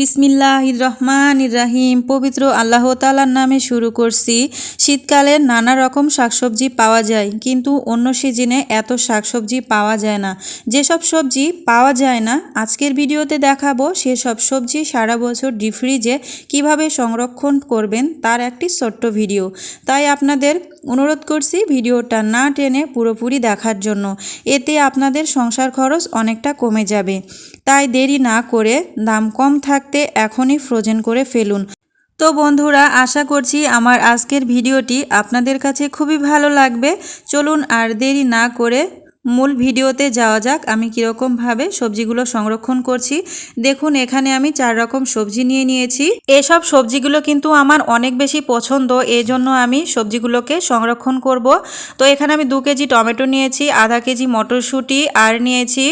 বিসমিল্লাহ রহমান রাহিম। পবিত্র আল্লাহ তালার নামে শুরু করছি। শীতকালে নানা রকম শাকসবজি পাওয়া যায়, কিন্তু অন্য সিজনে এত শাকসবজি পাওয়া যায় না। যেসব সবজি পাওয়া যায় না, আজকের ভিডিওতে দেখাবো সেসব সবজি সারা বছর ডিপ ফ্রিজে কীভাবে সংরক্ষণ করবেন তার একটি ছোট্ট ভিডিও। তাই আপনাদের অনুরোধ করছি ভিডিওটা না টেনে পুরোপুরি দেখার জন্য। এতে আপনাদের সংসার খরচ অনেকটা কমে যাবে। তাই দেরি না করে দাম কম থাকতে এখনই ফ্রোজেন করে ফেলুন। তো বন্ধুরা, আশা করছি আমার আজকের ভিডিওটি আপনাদের কাছে খুবই ভালো লাগবে। চলুন আর দেরি না করে মূল ভিডিওতে যাওয়া যাক, আমি কীরকমভাবে সবজিগুলো সংরক্ষণ করছি। দেখুন, এখানে আমি চার রকম সবজি নিয়ে নিয়েছি। এসব সবজিগুলো কিন্তু আমার অনেক বেশি পছন্দ এই জন্য আমি সবজিগুলোকে সংরক্ষণ করব। তো এখানে আমি দু কেজি টমেটো নিয়েছি, আধা কেজি মটরশুঁটি আর নিয়েছি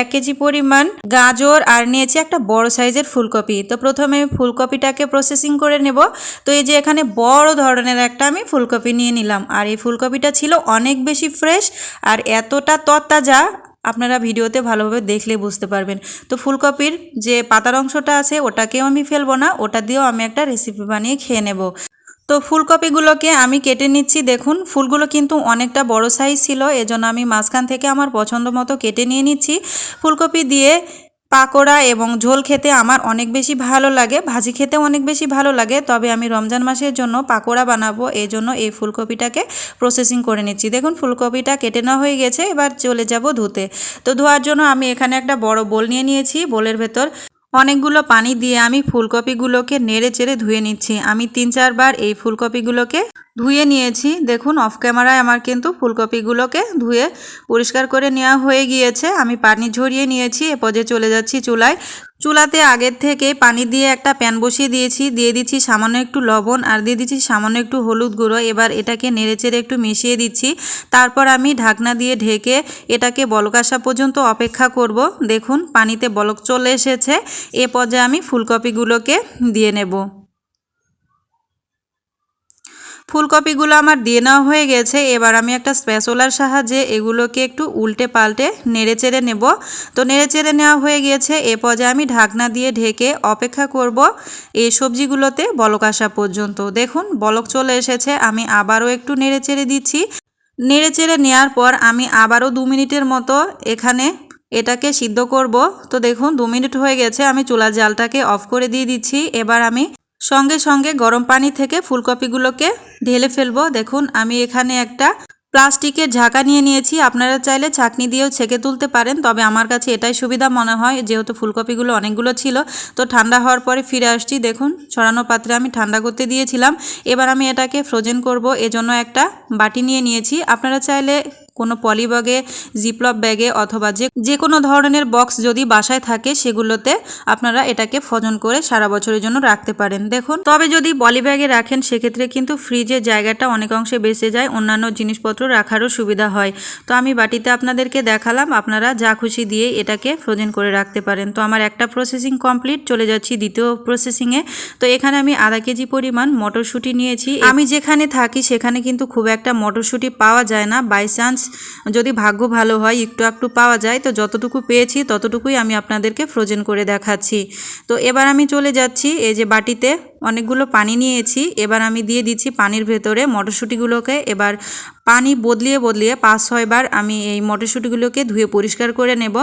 এক কেজি পরিমাণ গাজর আর নিয়েছি একটা বড় সাইজের ফুলকপি। তো প্রথমে আমি ফুলকপিটাকে প্রসেসিং করে নেব। তো এই যে এখানে বড় ধরনের একটা আমি ফুলকপি নিয়ে নিলাম। আর এই ফুলকপিটা ছিল অনেক বেশি ফ্রেশ আর এতটা তত্তাজা আপনারা ভিডিওতে ভালোভাবে দেখলে বুঝতে পারবেন। তো ফুলকপির যে পাতার অংশটা আছে, ওটাকেও আমি ফেলব না, ওটা দিয়েও আমি একটা রেসিপি বানিয়ে খেয়ে নেব। তো ফুলকপিগুলোকে আমি কেটে নিচ্ছি। দেখুন, ফুলগুলো কিন্তু অনেকটা বড় সাইজ ছিল, এজন্য আমি মাঝখান থেকে আমার পছন্দ মতো কেটে নিয়ে নিচ্ছি। ফুলকপি দিয়ে পাকোড়া এবং ঝোল খেতে আমার অনেক বেশি ভালো লাগে, ভাজি খেতে অনেক বেশি ভালো লাগে। তবে আমি রমজান মাসের জন্য পাকোড়া বানাবো, এই জন্য এই ফুলকপিটাকে প্রসেসিং করে নিচ্ছি। দেখুন, ফুলকপিটা কেটে নেওয়া হয়ে গেছে, এবার চলে যাব ধুতে। তো ধোয়ার জন্য আমি এখানে একটা বড় বোল নিয়ে নিয়েছি, বোলের ভেতর অনেকগুলো পানি দিয়ে আমি ফুলকপিগুলোকে নেড়ে চেড়ে ধুয়ে নিচ্ছি। আমি তিন চারবার এই ফুলকপিগুলোকে ধুয়ে নিয়েছি। দেখুন অফ ক্যামেরায় আমার কিন্তু ফুলকপিগুলোকে ধুয়ে পরিষ্কার করে নেওয়া হয়ে গিয়েছে। আমি পানি ঝরিয়ে নিয়েছি, এ পর্যায়ে চলে যাচ্ছি চুলায়। চুলাতে আগের থেকে পানি দিয়ে একটা প্যান বসিয়ে দিয়েছি। দিয়ে দিচ্ছি সামান্য একটু লবণ আর দিয়ে দিচ্ছি সামান্য একটু হলুদ গুঁড়ো। এবার এটাকে নেড়েচেড়ে একটু মিশিয়ে দিচ্ছি। তারপর আমি ঢাকনা দিয়ে ঢেকে এটাকে বলক আসা পর্যন্ত অপেক্ষা করব। দেখুন, পানিতে বলক চলে এসেছে। এ পর্যায়ে আমি ফুলকপিগুলোকে দিয়ে নেব। ফুলকপিগুলো আমার দিয়ে নেওয়া হয়ে গেছে। এবার আমি একটা স্প্যাচোলার সাহায্যে এগুলোকে একটু উল্টে পাল্টে নেড়ে চেড়ে নেব। তো নেড়ে চেড়ে নেওয়া হয়ে গেছে। এ পর্যায়ে আমি ঢাকনা দিয়ে ঢেকে অপেক্ষা করব এই সবজিগুলোতে বলক আসা পর্যন্ত। দেখুন, বলক চলে এসেছে। আমি আবারও একটু নেড়ে চেড়ে দিচ্ছি। নেড়ে চেড়ে নেওয়ার পর আমি আবারও দু মিনিটের মতো এখানে এটাকে সিদ্ধ করব। তো দেখুন, দু মিনিট হয়ে গেছে। আমি চুলার জালটাকে অফ করে দিয়ে দিচ্ছি। এবার আমি সঙ্গে সঙ্গে গরম পানি থেকে ফুলকপিগুলোকে ঢেলে ফেলব। দেখুন, আমি এখানে একটা প্লাস্টিকের ঝাঁকা নিয়ে নিয়েছি। আপনারা চাইলে ছাকনি দিয়েও ছেঁকে তুলতে পারেন, তবে আমার কাছে এটাই সুবিধা মনে হয়, যেহেতু ফুলকপিগুলো অনেকগুলো ছিল। তো ঠান্ডা হওয়ার পরে ফিরে আসছি। দেখুন, ছড়ানো পাত্রে আমি ঠান্ডা করতে দিয়েছিলাম। এবার আমি এটাকে ফ্রোজেন করব। এজন্য একটা বাটি নিয়ে নিয়েছি। আপনারা চাইলে কোনো পলিব্যাগে, জিপলপ ব্যাগে অথবা যে যে কোনো ধরনের বক্স যদি বাসায় থাকে সেগুলোতে আপনারা এটাকে ফজন করে সারা বছরের জন্য রাখতে পারেন। দেখুন, তবে যদি পলি ব্যাগে রাখেন সেক্ষেত্রে কিন্তু ফ্রিজের জায়গাটা অনেক অংশে বেঁচে যায়, অন্যান্য জিনিসপত্র রাখারও সুবিধা হয়। তো আমি বাটিতে আপনাদেরকে দেখালাম, আপনারা যা খুশি দিয়ে এটাকে ফ্রোজেন করে রাখতে পারেন। তো আমার একটা প্রসেসিং কমপ্লিট, চলে যাচ্ছি দ্বিতীয় প্রসেসিংয়ে তো এখানে আমি আধা কেজি পরিমাণ মটরশুঁটি নিয়েছি। আমি যেখানে থাকি সেখানে কিন্তু খুব একটা মটরশুঁটি পাওয়া যায় না। বাই চান্স যদি ভাগ্য ভালো হয়, একটু একটু পাওয়া যায়, তো যতটুকু পেয়েছি ততটুকুই আমি আপনাদেরকে ফ্রোজেন করে দেখাচ্ছি। তো এবার আমি চলে যাচ্ছি এই যে বাটিতে। অনেকগুলো পানি নিয়েছি। এবার আমি দিয়ে দিচ্ছি পানির ভেতরে মটরশুঁটিগুলোকে। এবার পানি বদলিয়ে বদলিয়ে পাঁচ ছয়বার আমি এই মটরশুঁটিগুলোকে ধুয়ে পরিষ্কার করে নেব।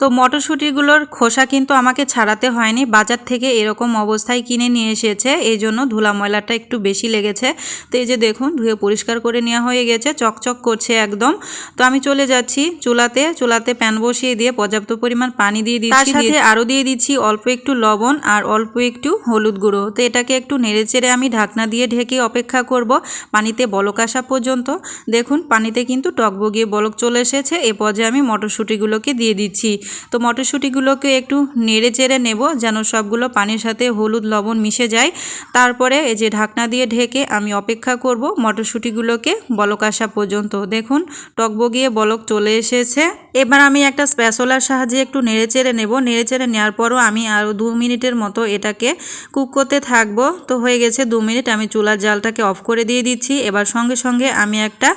তো মটরশুঁটিগুলোর খোসা কিন্তু আমাকে ছাড়াতে হয়নি। বাজার থেকে এরকম অবস্থায় কিনে নিয়ে এসেছে। এই জন্য ধুলা ময়লাটা একটু বেশি লেগেছে। তো এই যে দেখুন ধুয়ে পরিষ্কার করে নেওয়া হয়ে গেছে। চকচক করছে একদম। তো আমি চলে যাচ্ছি চুলাতে। চুলাতে প্যান বসিয়ে দিয়ে পর্যাপ্ত পরিমাণ পানি দিয়ে দিচ্ছি। তার সাথে আরও দিয়ে দিচ্ছি অল্প একটু লবণ আর অল্প একটু হলুদ গুঁড়ো। তো এটাকে একটু নেড়েচেড়ে আমি ঢাকনা দিয়ে ঢেকে অপেক্ষা করব পানিতে বলক আসা পর্যন্ত। দেখুন, পানিতে কিন্তু টকবগিয়ে বলক চলে এসেছে। এ পর্যায়ে আমি মটরশুঁটিগুলোকে দিয়ে দিচ্ছি। তো মটরশুঁটিগুলোকে একটু নেড়ে চেড়ে নেব যেন সবগুলো পানির সাথে হলুদ লবণ মিশে যায়। তারপরে এই যে ঢাকনা দিয়ে ঢেকে আমি অপেক্ষা করব মটরশুঁটিগুলোকে বলক আসা পর্যন্ত। দেখুন, টকবগিয়ে বলক চলে এসেছে। এবার আমি একটা স্প্যাচোলার সাহায্যে একটু নেড়ে চেড়ে নেব। নেড়ে চেড়ে নেওয়ার পরও আমি আরও দু মিনিটের মতো এটাকে কুক করতে থাকব তো হয়ে গেছে দু মিনিট। আমি চুলার জালটাকে অফ করে দিয়ে দিচ্ছি। এবার সঙ্গে সঙ্গে আমি একটা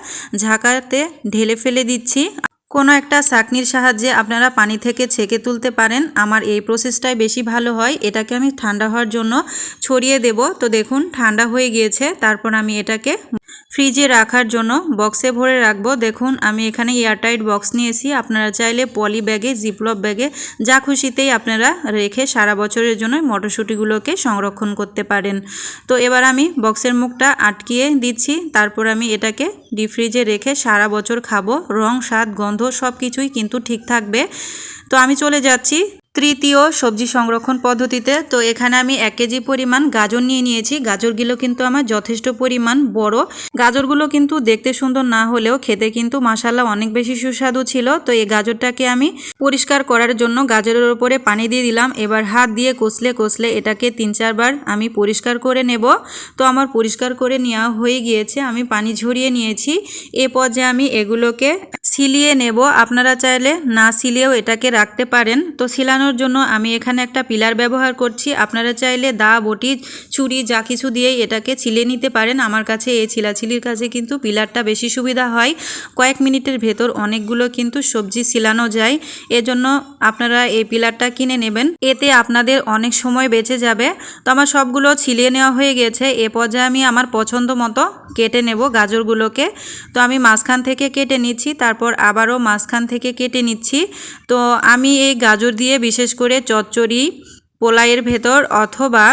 ঝাঁকাতে ঢেলে ফেলে দিচ্ছি। কোনো একটা চাকনির সাহায্যে আপনারা পানি থেকে ছেঁকে তুলতে পারেন। আমার এই প্রসেসটাই বেশি ভালো হয়। এটাকে আমি ঠান্ডা হওয়ার জন্য ছড়িয়ে দেব। তো দেখুন, ঠান্ডা হয়ে গিয়েছে। তারপর আমি এটাকে ফ্রিজে রাখার জন্য বক্সে ভরে রাখব। দেখুন, আমি এখানে এয়ারটাইট বক্স নিয়েছি। আপনারা চাইলে পলি ব্যাগে, জিপলপ ব্যাগে, যা খুশিতেই আপনারা রেখে সারা বছরের জন্য মটরশুঁটিগুলোকে সংরক্ষণ করতে পারেন। তো এবার আমি বক্সের মুখটা আটকিয়ে দিচ্ছি। তারপর আমি এটাকে ডিপ ফ্রিজে রেখে সারা বছর খাব। রং, স্বাদ, গন্ধ সব কিছুই কিন্তু ঠিক থাকবে। তো আমি চলে যাচ্ছি তৃতীয় সবজি সংরক্ষণ পদ্ধতিতে। তো এখানে আমি এক কেজি পরিমাণ গাজর নিয়ে নিয়েছি। গাজরগুলো কিন্তু আমার যথেষ্ট পরিমাণ বড়। গাজরগুলো কিন্তু দেখতে সুন্দর না হলেও খেতে কিন্তু মাসাল্লা অনেক বেশি সুস্বাদু ছিল। তো এই গাজরটাকে আমি পরিষ্কার করার জন্য গাজরের উপরে পানি দিয়ে দিলাম। এবার হাত দিয়ে কষলে কষলে এটাকে তিন চারবার আমি পরিষ্কার করে নেব। তো আমার পরিষ্কার করে নেওয়া হয়ে গিয়েছে। আমি পানি ঝরিয়ে নিয়েছি। এ পর্যায়ে আমি এগুলোকে সিলিয়ে নেব। আপনারা চাইলে না সিলিয়েও এটাকে রাখতে পারেন। তো সিলানোর জন্য আমি এখানে একটা পিলার ব্যবহার করছি। আপনারা চাইলে দা, বটি, ছুরি, যা কিছু দিয়েই এটাকে ছিলে নিতে পারেন। আমার কাছে এই ছিলাছিলির কাছে কিন্তু পিলারটা বেশি সুবিধা হয়। কয়েক মিনিটের ভেতর অনেকগুলো কিন্তু সবজি ছিলানো যায়। এজন্য আপনারা এই পিলারটা কিনে নেবেন। এতে আপনাদের অনেক সময় বেঁচে যাবে। তো আমার সবগুলো ছিলিয়ে নেওয়া হয়ে গেছে। এ পর্যায়ে আমি আমার পছন্দ মতো কেটে নেব গাজরগুলোকে। তো আমি মাঝখান থেকে কেটে নিচ্ছি, তারপর আবারও মাঝখান থেকে কেটে নিচ্ছি। তো আমি এই গাজর দিয়ে বিশেষ করে চচ্চড়ি পোলাইয়ের ভেতর অথবা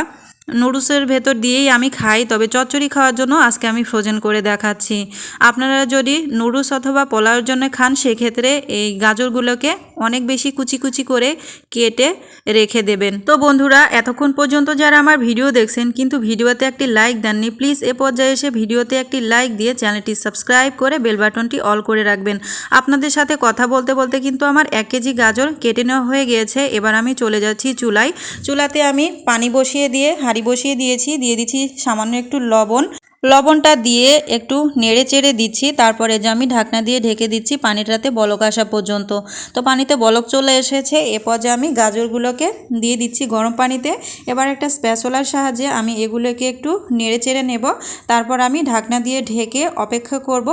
নুডলসের ভেতর দিয়েই আমি খাই, তবে চচ্চড়ি খাওয়ার জন্য আজকে আমি ফ্রোজেন করে দেখাচ্ছি। আপনারা যদি নুডলস অথবা পোলাওয়ের জন্য খান, সেক্ষেত্রে এই গাজরগুলোকে অনেক বেশি কুচি কুচি করে কেটে রেখে দেবেন। তো বন্ধুরা, এতক্ষণ পর্যন্ত যারা আমার ভিডিও দেখছেন, কিন্তু ভিডিওতে একটি লাইক দেননি প্লিজ এ পর্যায়ে এসে ভিডিওতে একটি লাইক দিয়ে চ্যানেলটি সাবস্ক্রাইব করে বেল বাটনটি অল করে রাখবেন। আপনাদের সাথে কথা বলতে বলতে কিন্তু আমার এক কেজি গাজর কেটে নেওয়া হয়ে গিয়েছে। এবার আমি চলে যাচ্ছি চুলায়। চুলাতে আমি পানি বসিয়ে দিয়ে হাঁড়ি বসিয়ে দিয়েছি, দিয়ে দিচ্ছি সামান্য একটু লবণ। লবণটা দিয়ে একটু নেড়ে চেড়ে দিচ্ছি, তারপরে যে আমি ঢাকনা দিয়ে ঢেকে দিচ্ছি পানিটাতে বলক আসা পর্যন্ত। তো পানিতে বলক চলে এসেছে এ পর্যায়ে আমি গাজরগুলোকে দিয়ে দিচ্ছি গরম পানিতে। এবার একটা স্প্যাচোলার সাহায্যে আমি এগুলোকে একটু নেড়ে চেড়ে নেব, তারপর আমি ঢাকনা দিয়ে ঢেকে অপেক্ষা করব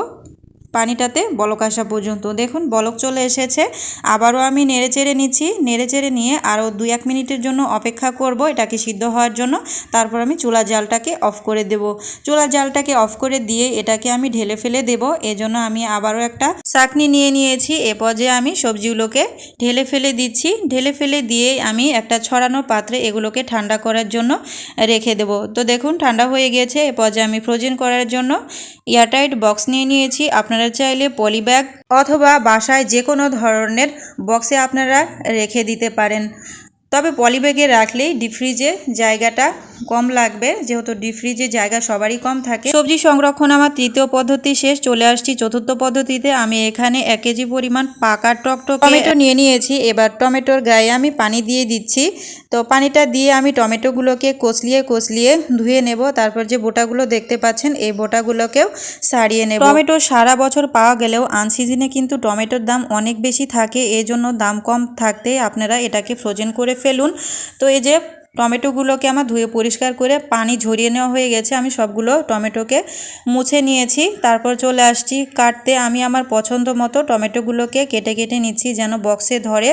পানিটাতে বলক আসা পর্যন্ত। দেখুন, বলক চলে এসেছে। আবারও আমি নেড়ে চেড়ে নিচ্ছি। নেড়ে চেড়ে নিয়ে আরও দুই এক মিনিটের জন্য অপেক্ষা করব এটাকে সিদ্ধ হওয়ার জন্য। তারপর আমি চুলা জালটাকে অফ করে দেব। চুলা জালটাকে অফ করে দিয়ে এটাকে আমি ঢেলে ফেলে দেব। এজন্য আমি আবারও একটা চাকনি নিয়ে নিয়েছি। এ পর্যায়ে আমি সবজিগুলোকে ঢেলে ফেলে দিচ্ছি। ঢেলে ফেলে দিয়ে আমি একটা ছড়ানো পাত্রে এগুলোকে ঠান্ডা করার জন্য রেখে দেব। তো দেখুন, ঠান্ডা হয়ে গিয়েছে এ পর্যায়ে আমি ফ্রোজেন করার জন্য এয়ারটাইট বক্স নিয়ে নিয়েছি। আপনারা চাইলে পলিব্যাগ অথবা বাসায় যে কোনো ধরনের বক্সে আপনারা রেখে দিতে পারেন। তবে পলিব্যাগে রাখলেই ডিপ ফ্রিজে জায়গাটা কম লাগবে যেহেতু ডিপ ফ্রিজে জায়গা সবারই কম থাকে। সবজি সংরক্ষণ আমার তৃতীয় পদ্ধতি শেষ চলে আসছি চতুর্থ পদ্ধতিতে। আমি এখানে এক কেজি পরিমাণ পাকা টকটক টমেটো নিয়ে নিয়েছি এবার টমেটোর গায়ে আমি পানি দিয়ে দিচ্ছি। তো পানিটা দিয়ে আমি টমেটোগুলোকে কষলিয়ে কষলিয়ে ধুয়ে নেব। তারপর যে বোটাগুলো দেখতে পাচ্ছেন এই বোটাগুলোকেও সারিয়ে নেব। টমেটো সারা বছর পাওয়া গেলেও আনসিজনে কিন্তু টমেটোর দাম অনেক বেশি থাকে এই জন্য দাম কম থাকতে আপনারা এটাকে ফ্রোজেন করে ফেলুন। তো এই যে টমেটোগুলোকে আমার ধুয়ে পরিষ্কার করে পানি ঝরিয়ে নেওয়া হয়ে গেছে। আমি সবগুলো টমেটোকে মুছে নিয়েছি। তারপর চলে আসছি কাটতে। আমি আমার পছন্দ মতো টমেটোগুলোকে কেটে কেটে নিচ্ছি যেন বক্সে ধরে।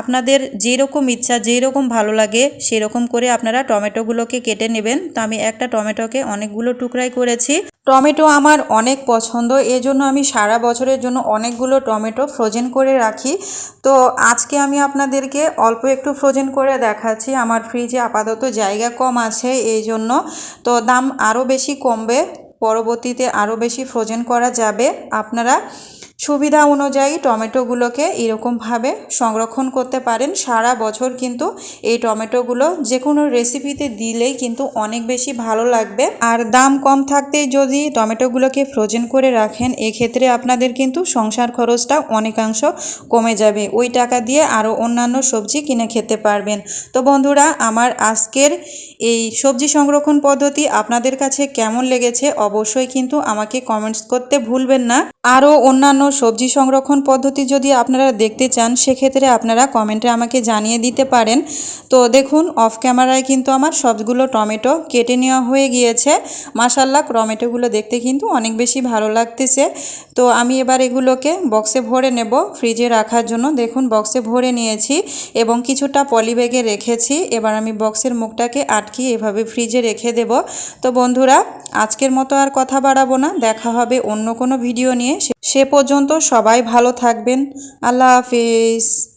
আপনাদের যেরকম ইচ্ছা, যেরকম ভালো লাগে, সেরকম করে আপনারা টমেটোগুলোকে কেটে নেবেন। তো আমি একটা টমেটোকে অনেকগুলো টুকরাই করেছি। টমেটো আমার অনেক পছন্দ। এজন্য আমি সারা বছরের জন্য অনেকগুলো টমেটো ফ্রোজেন করে রাখি। তো আজকে আমি আপনাদেরকে অল্প একটু ফ্রোজেন করে দেখাচ্ছি। আমার ফ্রিজে আপাতত জায়গা কম আছে এই জন্য তো দাম আরও বেশি কমবে, পরবর্তীতে আরও বেশি ফ্রোজেন করা যাবে। আপনারা সুবিধা অনুযায়ী টমেটোগুলোকে এরকমভাবে সংরক্ষণ করতে পারেন। সারা বছর কিন্তু এই টমেটোগুলো যে কোনো রেসিপিতে দিলেই কিন্তু অনেক বেশি ভালো লাগবে। আর দাম কম থাকতেই যদি টমেটোগুলোকে ফ্রোজেন করে রাখেন, এক্ষেত্রে আপনাদের কিন্তু সংসার খরচটা অনেকাংশ কমে যাবে। ওই টাকা দিয়ে আরও অন্যান্য সবজি কিনে খেতে পারবেন। তো বন্ধুরা, আমার আজকের এই সবজি সংরক্ষণ পদ্ধতি আপনাদের কাছে কেমন লেগেছে অবশ্যই কিন্তু আমাকে কমেন্টস করতে ভুলবেন না। আরও অন্যান্য সবজি সংরক্ষণ পদ্ধতি যদি আপনারা দেখতে চান, সেক্ষেত্রে আপনারা কমেন্টে আমাকে জানিয়ে দিতে পারেন। তো দেখুন, অফ ক্যামেরায় কিন্তু আমার সবগুলো টমেটো কেটে নেওয়া হয়ে গিয়েছে। মাসাল্লাহ টমেটোগুলো দেখতে কিন্তু অনেক বেশি ভালো লাগতেছে। তো আমি এবার এগুলোকে বক্সে ভরে নেব ফ্রিজে রাখার জন্য। দেখুন, বক্সে ভরে নিয়েছি এবং কিছুটা পলিব্যাগে রেখেছি। এবার আমি বক্সের মুখটাকে আটকিয়ে এভাবে ফ্রিজে রেখে দেব। তো বন্ধুরা, আজকের মতো আর কথা বাড়াবো না। দেখা হবে অন্য কোনো ভিডিও নিয়ে। সে- সে পর্যন্ত সবাই ভালো থাকবেন। আল্লাহ হাফিজ।